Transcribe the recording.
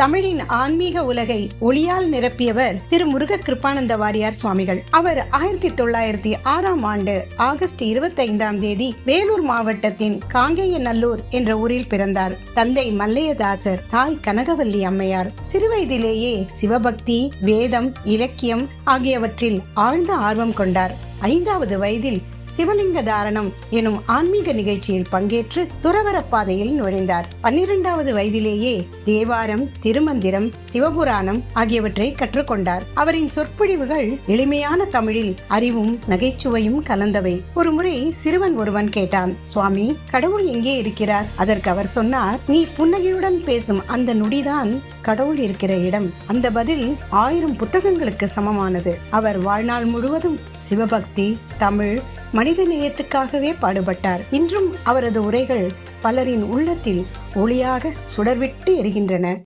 தமிழின் ஆன்மீக உலகை ஒளியால் நிரப்பியவர் திரு முருக கிருப்பானந்த வாரியார் சுவாமிகள். அவர் ஆயிரத்தி தொள்ளாயிரத்தி ஆறாம் ஆண்டு ஆகஸ்ட் இருபத்தி ஐந்தாம் தேதி வேலூர் மாவட்டத்தின் காங்கேயநல்லூர் என்ற ஊரில் பிறந்தார். தந்தை மல்லையதாசர் தாய் கனகவல்லி அம்மையார். சிறுவயதிலேயே சிவபக்தி வேதம் இலக்கியம் ஆகியவற்றில் ஆழ்ந்த ஆர்வம் கொண்டார். ஐந்தாவது வயதில் சிவலிங்க தாரணம் எனும் ஆன்மீக நிகழ்ச்சியில் பங்கேற்று துறவர பாதையில் நுழைந்தார். பன்னிரெண்டாவது வயதிலேயே தேவாரம் திருமந்திரம் சிவபுராணம் ஆகியவற்றை கற்றுக்கொண்டார். அவரின் சொற்பொழிவுகள் எளிமையான தமிழில் அறிவும் நகைச்சுவையும் கலந்தவை. ஒரு முறை சிறுவன் ஒருவன் கேட்டான் சுவாமி கடவுள் எங்கே இருக்கிறார்? அதற்கு அவர் சொன்னார் நீ புன்னகையுடன் பேசும் அந்த நொடிதான் கடவுள் இருக்கிற இடம் அந்த பதில் ஆயிரம் புத்தகங்களுக்கு சமமானது. அவர் வாழ்நாள் முழுவதும் சிவபக்தி தமிழ் மனித நேயத்துக்காகவே பாடுபட்டார். இன்றும் அவரது உரைகள் பலரின் உள்ளத்தில் ஒளியாக சுடர்விட்டு எரிகின்றன.